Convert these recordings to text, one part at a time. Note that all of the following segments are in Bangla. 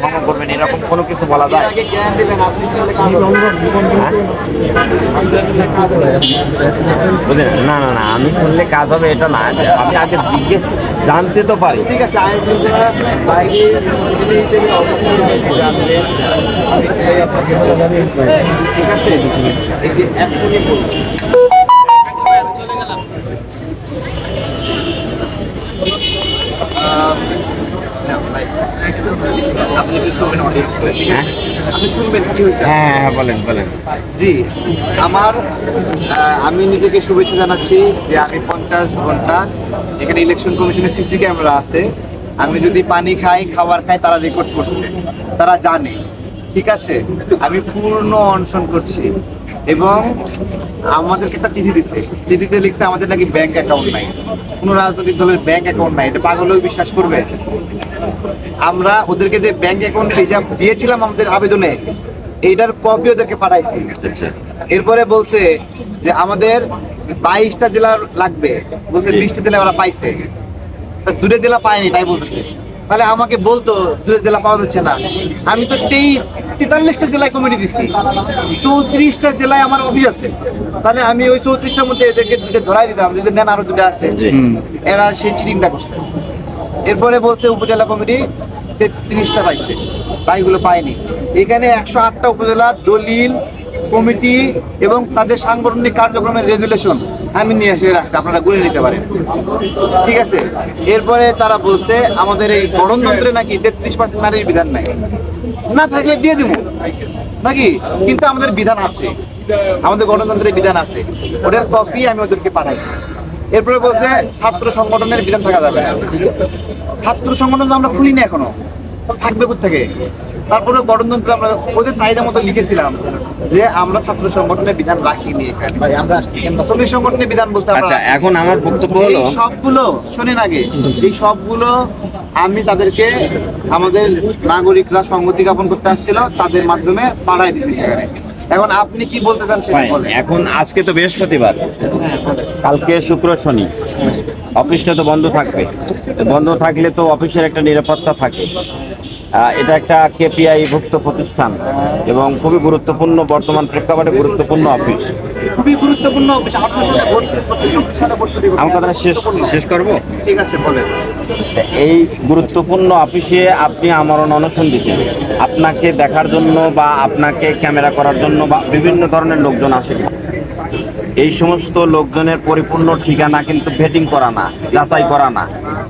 ভঙ্গ করবেন এরকম কোনো কিছু বলা যায়? বুঝলেন? না না না আমি শুনলে কাজ হবে এটা না। আমি আগে জিজ্ঞেস জানতে তো পারি। ঠিক আছে আইন শৃঙ্খলা বাইরে হিসেবে অবশ্যই জানবেন আমি এটাই আপনাকে বলে ঠিক আছে এই যে এখনই বলুন। আহ, না, ভাই, আপনি কি শুনবেন audience হয়ে, হ্যাঁ হ্যাঁ বলেন বলেন। জি আমার আমি নিজেকে শুভেচ্ছা জানাচ্ছি যে আমি পঞ্চাশ ঘণ্টা এখানে ইলেকশন কমিশনের সিসি ক্যামেরা আছে। আমি যদি পানি খাই খাবার খাই তারা রেকর্ড করছে। তারা জানে ঠিক আছে? আমি পূর্ণ অনশন করছি। এবং আমাদেরকে একটা চিঠি দিছে। চিঠিতে লিখছে আমাদের নাকি ব্যাংক অ্যাকাউন্ট নাই। কোনো রাজনৈতিক দলের ব্যাংক অ্যাকাউন্ট নাই। এটা পাগলেও বিশ্বাস করবে? আমরা ওদেরকে যে ব্যাংক অ্যাকাউন্ট হিসাব দিয়েছিলাম আমাদের আবেদনে এইটার কপি ওদেরকে পাঠাইছি। আচ্ছা। এরপরে বলছে যে আমাদের বাইশটা জেলার লাগবে। বলছে বিশটা জেলা ওরা পাইছে। তা দূরে জেলা পায়নি তাই বলতেছে। তাহলে আমাকে বলতো দূরে জেলা পাওয়া যাচ্ছে না। আমি তো তেই তেতাল্লিশটা জেলায় কমিটি দিছি। চৌত্রিশটা জেলায় আমার অফিস আছে। তাহলে আমি ওই চৌত্রিশটার মধ্যে এদেরকে দুটো ধরাই দিতাম যদি নেন আরও দুটো আছে। এরা সেই চিটিংটা করছে। এরপরে বলছে উপজেলা কমিটি তেত্রিশটা পাইছে। তাইগুলো পায়নি। এখানে একশো আটটা উপজেলার দলিল কমিটি এবং তাদের সাংগঠনিক কার্যক্রমের রেজুলেশন আমি নিয়ে এসে রাখছি আপনারা গুনে নিতে পারেন। ঠিক আছে? এরপরে তারা বলছে আমাদের এই গণতন্ত্রে নাকি তেত্রিশ পার্সেন্ট নারীর বিধান নাই। না থাকলে দিয়ে দিব। নাকি? কিন্তু আমাদের বিধান আছে। আমাদের গণতন্ত্রের বিধান আছে। ওটার কপি আমি ওদেরকে পাঠাইছি। এরপরে বলছে, ছাত্র সংগঠনের বিধান থাকা যাবে না। ছাত্র সংগঠন আমরা খুলি না এখনও। থাকবে থেকে তারপরে গণতন্ত্র আমরা ওদের চাহিদা মতো লিখেছিলাম। যে আমরা ছাত্র সংগঠনের বিধান রাখিনি এখানে। শ্রমিক সংগঠনের বিধান বলছে আমরা আচ্ছা এখন আমার বক্তব্য হলো সবগুলো শোনেন আগে এই সবগুলো আমি তাদেরকে আমাদের নাগরিকরা সংগতি জ্ঞাপন করতে আসছিল তাদের মাধ্যমে পাঠাই দিচ্ছি সেখানে। এখন আপনি কি বলতে চান সেটা বলেন। এখন আজকে তো বৃহস্পতিবার। হ্যাঁ কালকে শুক্র শনি। অফিসটা তো বন্ধ থাকবে। বন্ধ থাকলে তো অফিসের একটা নিরাপত্তা থাকে। এটা একটা কেপিআই ভুক্ত প্রতিষ্ঠান এবং খুবই গুরুত্বপূর্ণ বর্তমান প্রেক্ষাপটে গুরুত্বপূর্ণ অফিস। খুবই গুরুত্বপূর্ণ অফিস। আমার কথাটা শেষ শেষ করব? ঠিক আছে বলেন। এই গুরুত্বপূর্ণ অফিসে আপনি আমরণ অনশন দিচ্ছেন। আপনাকে দেখার জন্য বা আপনাকে ক্যামেরা করার জন্য বা বিভিন্ন ধরনের লোকজন আসে এই সমস্ত লোকজনের পরিপূর্ণ ঠিকানা কিন্তু ভেটিং করা না যাচাই করা না।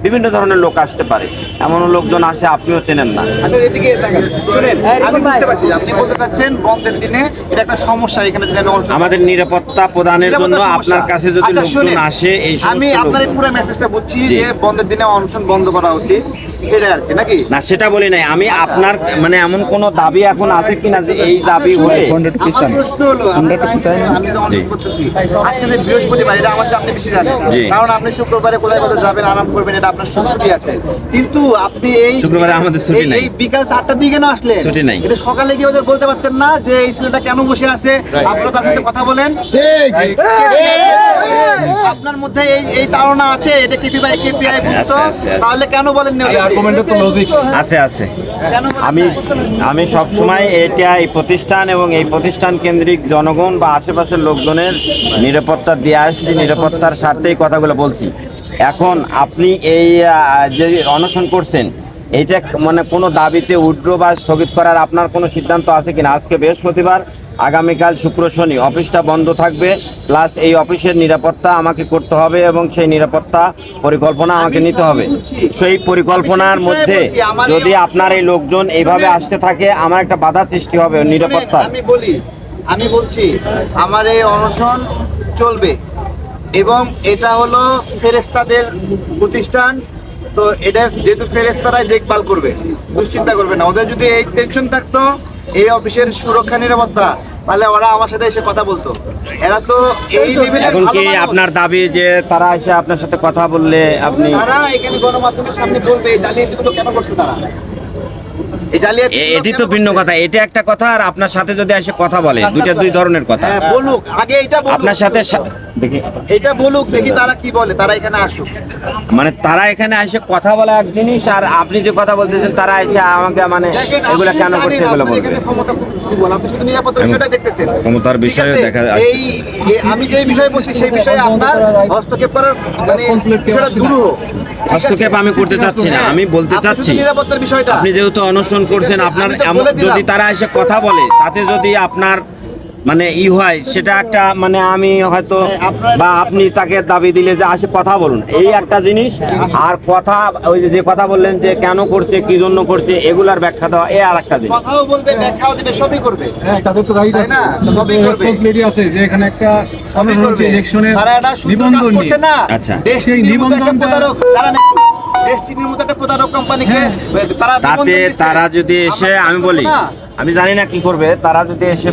বিভিন্ন ধরনের লোক আসতে পারে। এমন লোকজন আসে আপনিও চেনেন না। আচ্ছা এদিকে দেখেন শুনেন আমি বুঝতে পারছি আপনি বলতে চাচ্ছেন বন্ধের দিনে এটা একটা সমস্যা এখানে যদি আমি আমাদের নিরাপত্তা প্রদানের জন্য আপনার কাছে যদি আচ্ছা, লোকজন আসে এই আমি আপনার পুরো মেসেজটা বুঝছি যে বন্ধের দিনে অনশন বন্ধ করা উচিত। না সেটা বলি নাই আমি আপনার মানে এমন কোন দাবি এখন আছে কিনা যে এই দাবি হয়ে প্রশ্ন হলো আমি আমি তো অনশন করতেছি আজকে যে বৃহস্পতিবার এটা আমার আপনি বেশি জানেন কারণ আপনি শুক্রবারে কোথায় কোথায় যাবেন আরাম করবেন এটা আপনার ছুটি আছে কিন্তু আপনি এই শুক্রবারে আমাদের ছুটি নাই। এই বিকাল চারটার দিকে কেন আসলেন ছুটি নাই। এটা সকালে গিয়ে ওদের বলতে পারতেন না যে এই ছেলেটা কেন বসে আছে আপনারা তার সাথে কথা বলেন আপনার মধ্যে এই এই ধারণা আছে? এটা কেপিআই কেপিআই। তাহলে কেন বলেন না? আছে আছে। আমি? আমি সব সময় এটা এই প্রতিষ্ঠান এবং এই প্রতিষ্ঠান কেন্দ্রিক জনগণ বা আশেপাশের লোকজনের নিরাপত্তা দিয়ে আসছি নিরাপত্তার স্বার্থেই কথাগুলো বলছি। এখন আপনি এই যে অনশন করছেন এইটা মানে কোনো দাবিতে উড্র বা স্থগিত করার আপনার কোনো সিদ্ধান্ত আছে কিনা? আজকে বৃহস্পতিবার আগামীকাল শুক্র শনি অফিসটা বন্ধ থাকবে প্লাস এই অফিসের নিরাপত্তা আমাকে করতে হবে এবং সেই নিরাপত্তা পরিকল্পনা আমাকে নিতে হবে। সেই পরিকল্পনার মধ্যে যদি আপনার এই লোকজন এইভাবে আসতে থাকে আমার একটা বাধা সৃষ্টি হবে নিরাপত্তা আমি বলি আমি বলছি আমার এই অনশন চলবে এবং এটা হলো ফেরেস্তাদের প্রতিষ্ঠান তো এটা যেহেতু ফেরেস্তারাই দেখভাল করবে দুশ্চিন্তা করবে না। ওদের যদি এই টেনশন থাকতো এই অফিসের সুরক্ষা নিরাপত্তা তাহলে ওরা আমার সাথে এসে কথা বলতো। এরা তো এই এখন কি আপনার দাবি যে তারা এসে আপনার সাথে কথা বললে আপনি তারা এখানে গণমাধ্যমের সামনে বলবে জালিয়াতি কেন করছে তারা? এটি তো ভিন্ন কথা। এটা একটা কথা আর আপনার সাথে যদি এসে কথা বলে দুইটা দুই ধরনের কথা। হ্যাঁ বলুক। আগে এটা বলুক। আপনার সাথে দেখি। এটা বলুক দেখি তারা কি বলে তারা এখানে আসুক। মানে তারা এখানে এসে কথা বলা এক জিনিস আর আপনি যে কথা বলতেছেন তারা এসে আমাকে মানে এগুলো কেন করছে এগুলো বলবে। ক্ষমতার বিষয়ে দেখা এই আমি যে বিষয়ে বলছি সেই বিষয়ে আপনার হস্তক্ষেপ করার মানে আছে? হস্তক্ষেপ আমি করতে চাচ্ছি না। আমি বলতে চাচ্ছি আপনি যেহেতু অনশন করছেন আপনার এমন যদি তারা এসে কথা বলে তাতে যদি আপনার মানে ই হয় সেটা একটা মানে আমি হয়তো হ্যাঁ, বা আপনি তাকে দাবি দিলে যে আসে কথা বলুন। এই একটা জিনিস আর কথা ওই যে যে কথা বললেন যে কেন করছে কি জন্য করছে এগুলার ব্যাখ্যা দেওয়া এ আর একটা জিনিস। কথাও বলবে ব্যাখ্যাও দিবে সবই করবে। হ্যাঁ তাদের তো রাইট আছে। সবই রেসপন্সিবিলিটি আছে যে এখানে একটা সবই করবে। ইলেকশনের তারা একটা সুন্দর কাজ নিবন্ধন করছে নিয়ে না। আচ্ছা। নিবন্ধনটা- তারা কোম্পানিকে হ্যাঁ। তারা তাতে তারা যদি এসে আমি বলি আমি জানি না কি করবে তারা যদি এসে